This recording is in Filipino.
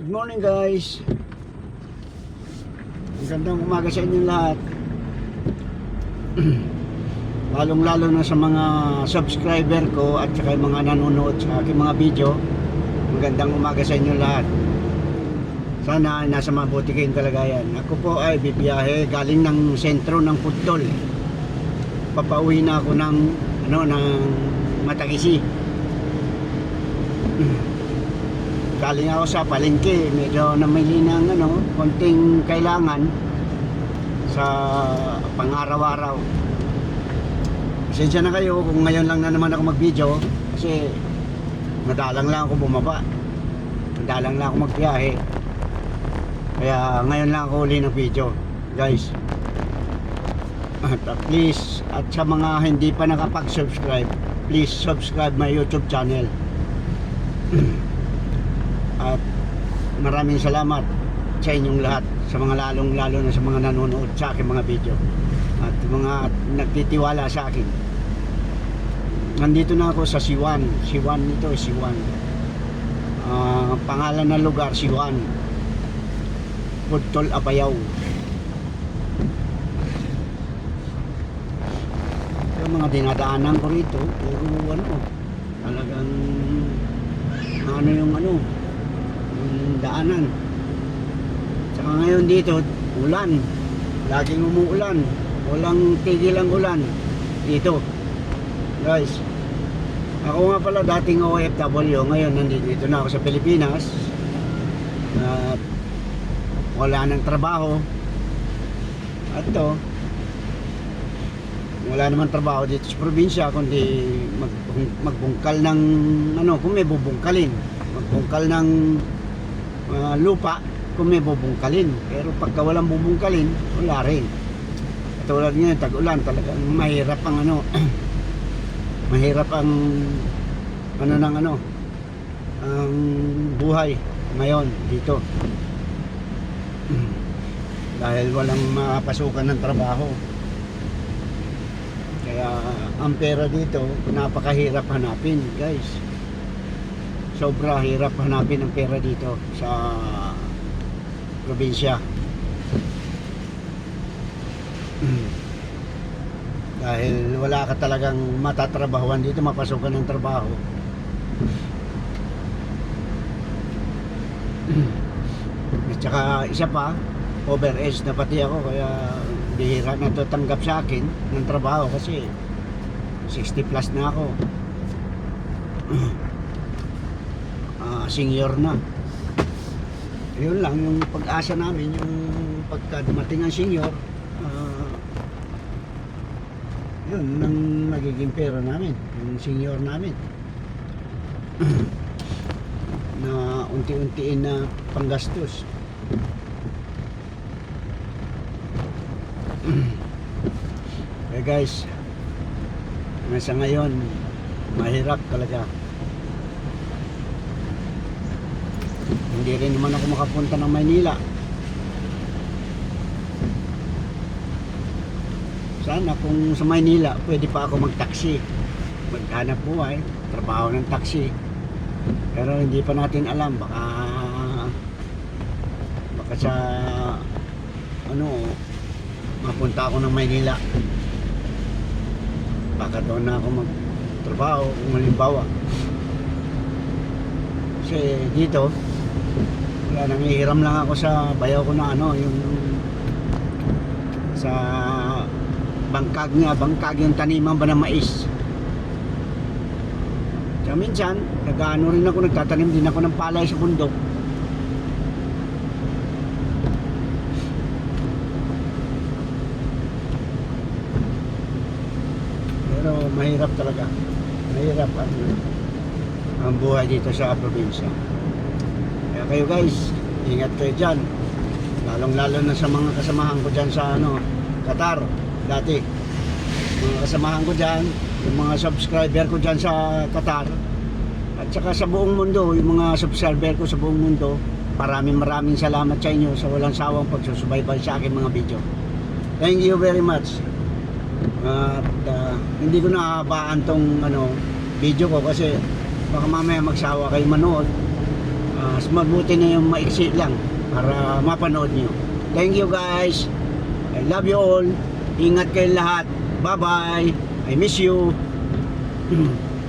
Good morning guys. Magandang umaga sa inyong lahat. Lalong lalo na sa mga subscriber ko at saka mga nanonood sa aking mga video. Magandang umaga sa inyong lahat. Sana nasa mabuti kayong kalagayan. Ako po ay bibiyahe galing ng sentro ng Pudtol. Papauwi na ako ng ano ng Matagisi. galing ako sa palengke medyo namili ng ano konting kailangan sa pang-araw-araw. Pasensya na kayo kung ngayon lang na naman ako mag video kasi madalang lang ako bumaba. Madalang lang ako magbiyahe. Kaya ngayon lang ako uli ng video guys. At please at sa mga hindi pa nakapag-subscribe please subscribe my youtube channel. at maraming salamat sa inyong lahat sa mga lalong lalo na sa mga nanonood sa aking mga video at mga nagtitiwala sa akin. Nandito na ako sa Siwan. Siwan ito Siwan. Ah, pangalan ng lugar Siwan. Pudtol Apayaw yung mga dinadaanan ko rito puro ano talagang ano yung ano daanan. Saka ngayon dito ulan. Laging umuulan. Walang tigil ang ulan dito. Guys ako nga pala dating OFW ngayon nandito na ako sa Pilipinas. At wala nang trabaho. At to wala naman trabaho dito sa probinsya kundi mag, magbungkal ng ano kung may bubungkalin. Magbungkal ng uh, lupa kung may bubungkalin. Pero pagka walang bubungkalin wala rin. Katulad ngayon tag-ulan talagang mahirap ang ano mahirap ang ano ng ano ang buhay ngayon dito. Dahil walang mapasukan ng trabaho. Kaya ang pera dito napakahirap hanapin guys sobra hirap hanapin ang pera dito sa probinsya. Dahil wala ka talagang matatrabahuan dito mapasukan ng trabaho. At saka isa pa over age na pati ako kaya bihira na to tanggap sa akin ng trabaho kasi 60 plus na ako Ah, senior na. Yun lang yung pag-asa namin yung pagka dumating ang senior ah, yun ang nagiging pera namin yung senior namin. Na unti-untiin na panggastos. Eh guys nasa ngayon mahirap talaga hindi rin naman ako makapunta ng Maynila. Sana kung sa Maynila pwede pa ako mag-taxi. Maghanap buhay trabaho ng taxi. Pero hindi pa natin alam baka baka sa ano mapunta ako ng Maynila. Baka doon na ako magtrabaho kung halimbawa. Kasi dito wala nangihiram lang ako sa bayaw ko na ano yung sa bangkag nga bangkag yung taniman ba ng mais. Kaya minsan nag-ano rin ako nagtatanim din ako ng palay sa bundok. Pero mahirap talaga. Mahirap ang, ang buhay dito sa probinsya kaya kayo guys ingat kayo dyan. Lalong lalo na sa mga kasamahan ko dyan sa ano Qatar dati. Mga kasamahan ko dyan yung mga subscriber ko dyan sa Qatar. At saka sa buong mundo yung mga subscriber ko sa buong mundo maraming maraming salamat sa inyo sa walang sawang pagsusubaybay sa aking mga video. Thank you very much. At uh, hindi ko nahabaan tong ano video ko kasi baka mamaya magsawa kayo manood mas mabuti na yung maiksi lang para mapanood nyo. Thank you guys. I love you all. Ingat kayo lahat. Bye-bye. I miss you.